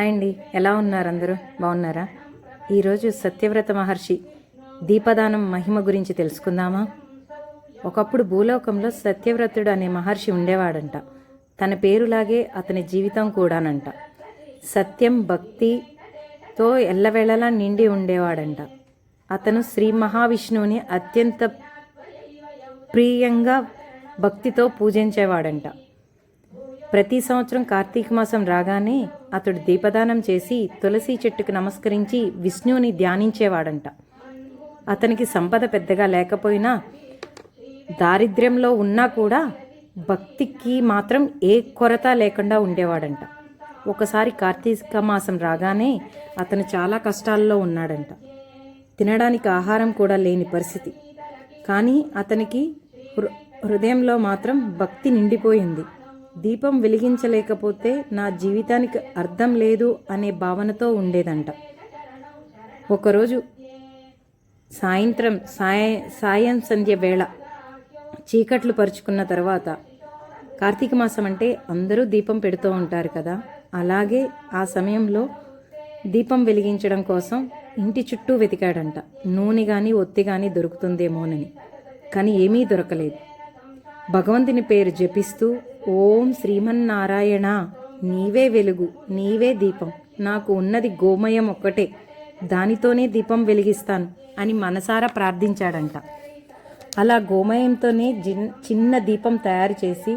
Hi అండి ఎలా ఉన్నారు అందరూ బాగున్నారా? ఈరోజు సత్యవ్రత మహర్షి దీపదానం మహిమ గురించి తెలుసుకుందామా? ఒకప్పుడు భూలోకంలో సత్యవ్రతుడు అనే మహర్షి ఉండేవాడంట. తన పేరులాగే అతని జీవితం కూడానంట. సత్యం భక్తితో ఎల్లవేళలా నిండి ఉండేవాడంట. అతను శ్రీ మహావిష్ణువుని అత్యంత ప్రియంగా భక్తితో పూజించేవాడంట. ప్రతి సంవత్సరం కార్తీక మాసం రాగానే అతడు దీపదానం చేసి తులసి చెట్టుకు నమస్కరించి విష్ణువుని ధ్యానించేవాడంట. అతనికి సంపద పెద్దగా లేకపోయినా దారిద్ర్యంలో ఉన్నా కూడా భక్తికి మాత్రం ఏ కొరత లేకుండా ఉండేవాడంట. ఒకసారి కార్తీక మాసం రాగానే అతను చాలా కష్టాల్లో ఉన్నాడంట. తినడానికి ఆహారం కూడా లేని పరిస్థితి. కానీ అతనికి హృ- హృదయంలో మాత్రం భక్తి నిండిపోయింది. దీపం వెలిగించలేకపోతే నా జీవితానికి అర్థం లేదు అనే భావనతో ఉండేదంట. ఒకరోజు సాయంత్రం సాయ సాయం సంధ్య వేళ చీకట్లు పరుచుకున్న తర్వాత కార్తీక మాసం అంటే అందరూ దీపం పెడుతూ ఉంటారు కదా అలాగే ఆ సమయంలో దీపం వెలిగించడం కోసం ఇంటి చుట్టూ వెతికాడంట. నూనె కానీ ఒత్తి కానీ దొరుకుతుందేమోనని. కానీ ఏమీ దొరకలేదు. భగవంతుని పేరు జపిస్తూ ఓం శ్రీమన్నారాయణ. నీవే వెలుగు నీవే దీపం. నాకు ఉన్నది గోమయం ఒక్కటే. దానితోనే దీపం వెలిగిస్తాను అని మనసారా ప్రార్థించాడంట. అలా గోమయంతోనే జిన్ చిన్న దీపం తయారు చేసి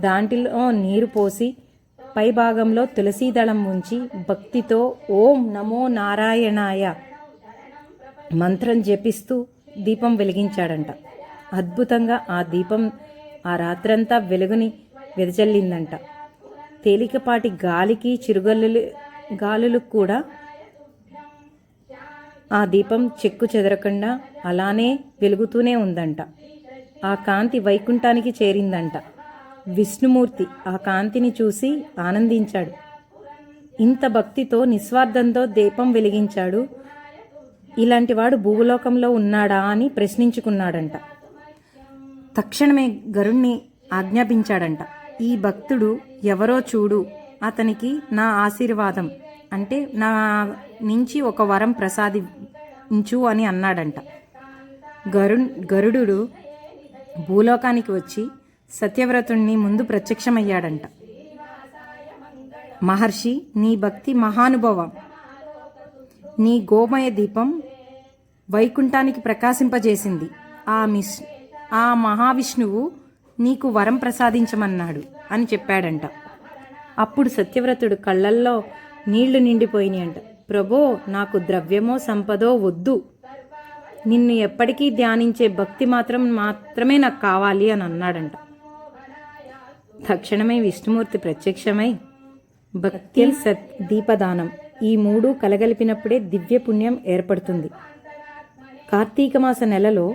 దాంట్లో నీరు పోసి పై భాగంలో తులసీ దళం ఉంచి భక్తితో ఓం నమో నారాయణాయ మంత్రం జపిస్తూ దీపం వెలిగించాడంట. అద్భుతంగా ఆ దీపం ఆ రాత్రంతా వెలుగుని వెదజల్లిందంట. తేలికపాటి గాలికి చిరుగల్లులు గాలులు కూడా ఆ దీపం చెక్కు చెదరకుండా అలానే వెలుగుతూనే ఉందంట. ఆ కాంతి వైకుంఠానికి చేరిందంట. విష్ణుమూర్తి ఆ కాంతిని చూసి ఆనందించాడు. ఇంత భక్తితో నిస్వార్థంతో దీపం వెలిగించాడు. ఇలాంటివాడు భూలోకంలో ఉన్నాడా అని ప్రశ్నించుకున్నాడంట. తక్షణమే గరుణ్ణి ఆజ్ఞాపించాడంట. ఈ భక్తుడు ఎవరో చూడు అతనికి నా ఆశీర్వాదం. అంటే నా నుంచి ఒక వరం ప్రసాదించు అని అన్నాడంట. గరు గరుడు భూలోకానికి వచ్చి సత్యవ్రతుణ్ణి ముందు ప్రత్యక్షమయ్యాడంట. మహర్షి నీ భక్తి మహానుభవం. నీ గోమయ దీపం వైకుంఠానికి ప్రకాశింపజేసింది. ఆ మిస్ ఆ మహావిష్ణువు నీకు వరం ప్రసాదించమన్నాడు అని చెప్పాడంట. అప్పుడు సత్యవ్రతుడు కళ్ళల్లో నీళ్ళు నిండిపోయినాయంట ప్రభో నాకు ద్రవ్యమో సంపదో వద్దు. నిన్ను ఎప్పటికీ ధ్యానించే భక్తి మాత్రం మాత్రమే నాకు కావాలి అని అన్నాడంట. తక్షణమే విష్ణుమూర్తి ప్రత్యక్షమై భక్తి సత్ దీపదానం ఈ మూడు కలగలిపినప్పుడే దివ్య పుణ్యం ఏర్పడుతుంది. కార్తీక మాస నెలలో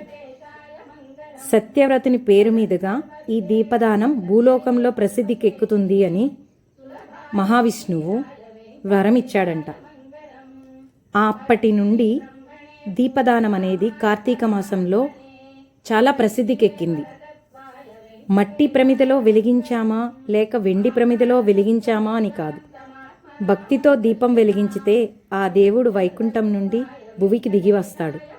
సత్యవ్రతిని పేరు మీదుగా ఈ దీపదానం భూలోకంలో ప్రసిద్ధికెక్కుతుంది అని మహావిష్ణువు వరమిచ్చాడంట. ఆ అప్పటి నుండి దీపదానం అనేది కార్తీక మాసంలో చాలా ప్రసిద్ధికెక్కింది. మట్టి ప్రమిదలో వెలిగించామా లేక వెండి ప్రమిదలో వెలిగించామా అని కాదు. భక్తితో దీపం వెలిగించితే ఆ దేవుడు వైకుంఠం నుండి భువికి దిగి వస్తాడు.